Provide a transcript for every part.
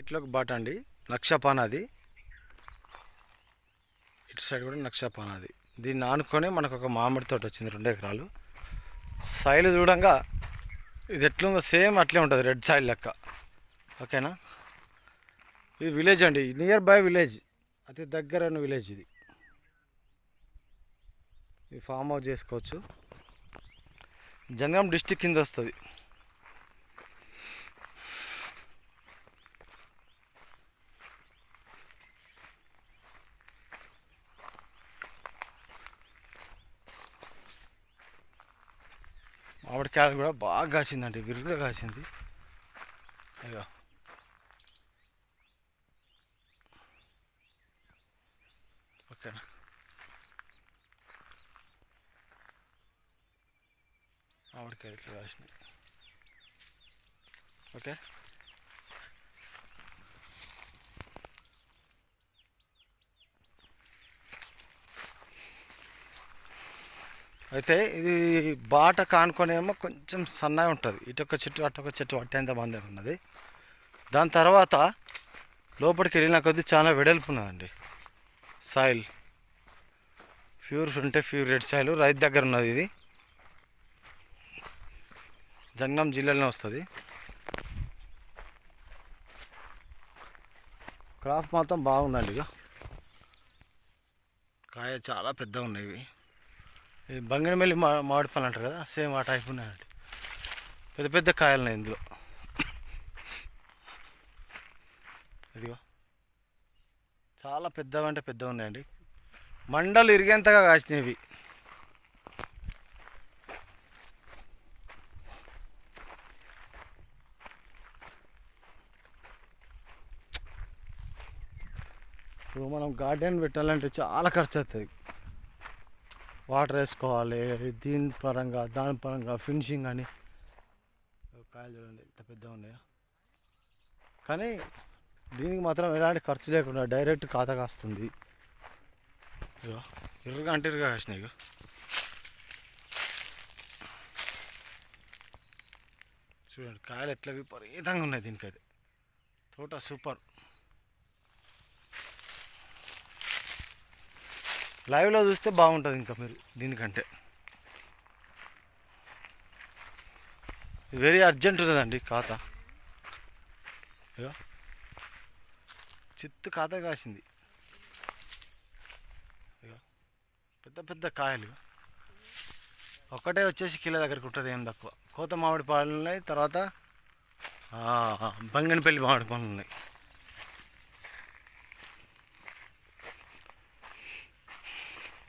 ఇట్లోకి బాట అండి. నక్షపానాది ఇటు సైడ్ కూడా నక్షపాన అది. దీన్ని ఆనుకొని మనకు ఒక మామిడి తోట వచ్చింది రెండు ఎకరాలు. సైడ్ చూడంగా ఇది ఎట్లుందో సేమ్ అట్లే ఉంటుంది రెడ్ సైడ్ లెక్క. ఓకేనా? ఇది విలేజ్ అండి నియర్ బై విలేజ్. అతి దగ్గర ఉన్న విలేజ్ ఇది. ఇది ఫామ్ హౌస్ చేసుకోవచ్చు. జనగాం డిస్టిక్ కింద వస్తుంది. మామిడికాయలు కూడా బాగా కాసిందండి విరుగ్గా కాసింది. అయ్యో. ఓకేనా? మామిడికాయలు ఇట్లా కాసినాయి ఓకే? అయితే ఇది బాట కానుకొనేమో కొంచెం సన్నగా ఉంటుంది. ఇటొక చెట్టు అటొక చెట్టు అట్టేంత మంది ఉన్నది. దాని తర్వాత లోపలికి వెళ్ళిన కొద్దీ చాలా వెడల్పు ఉన్నదండి. సాయిల్. ప్యూర్ అంటే ప్యూర్ రెడ్ సాయిల్. రైతు దగ్గర ఉన్నది ఇది. జంగం జిల్లాలోనే వస్తుంది. క్రాప్ మాత్రం బాగుందండి ఇక కాయ చాలా పెద్దగా ఉన్నాయి ఇది బంగినమెల్లి మా మామిడి పళ్ళు అంటారు కదా సేమ్ ఆ టైప్ ఉన్నాయండి పెద్ద పెద్ద కాయలు ఉన్నాయి ఇందులో. ఇదిగో. చాలా పెద్దవి అంటే పెద్దవి ఉన్నాయండి. మండలు ఇరిగేంతగా కాసినవి ఇప్పుడు మనం గార్డెన్ పెట్టాలంటే చాలా ఖర్చు అవుతుంది. వాటర్ వేసుకోవాలి దీని పరంగా దాని పరంగా ఫినిషింగ్ అని. కాయలు చూడండి ఎంత పెద్దగా ఉన్నాయో. కానీ దీనికి మాత్రం ఎలాంటి ఖర్చు లేకుండా డైరెక్ట్ ఖాతా కాస్తుంది. ఇగో ఇరుగా అంటే ఇరుగా కాసినాయి ఇగో. చూడండి కాయలు ఎట్లా విపరీతంగా ఉన్నాయి దీనికైతే. తోట సూపర్. లైవ్లో చూస్తే బాగుంటుంది ఇంకా మీరు దీనికంటే. వెరీ అర్జెంట్ ఉన్నదండి ఖాతా. చిత్తు ఖాతా కాసింది. పెద్ద పెద్ద కాయలు ఒక్కటే వచ్చేసి కిలో దగ్గరికి ఉంటుంది ఏం తక్కువ. కోత మామిడి పాలు ఉన్నాయి తర్వాత బంగనపల్లి మామిడి పళ్ళు ఉన్నాయి.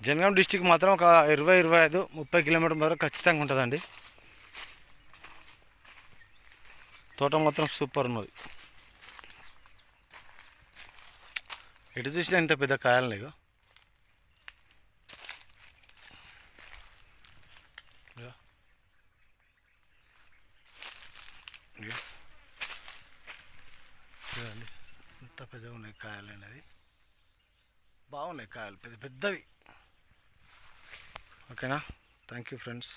జనగాం డిస్టిక్ మాత్రం ఒక ఇరవై ఇరవై ఐదు ముప్పై కిలోమీటర్ వరకు ఖచ్చితంగా ఉంటుందండి. తోట మాత్రం సూపర్ ఉన్నది. ఎటు చూసినా ఇంత పెద్ద కాయలు లేవు చూడండి ఇంత పెద్దగా ఉన్నాయి కాయలు అనేది. బాగున్నాయి కాయలు పెద్ద పెద్దవి. ఓకేనా? Thank you friends.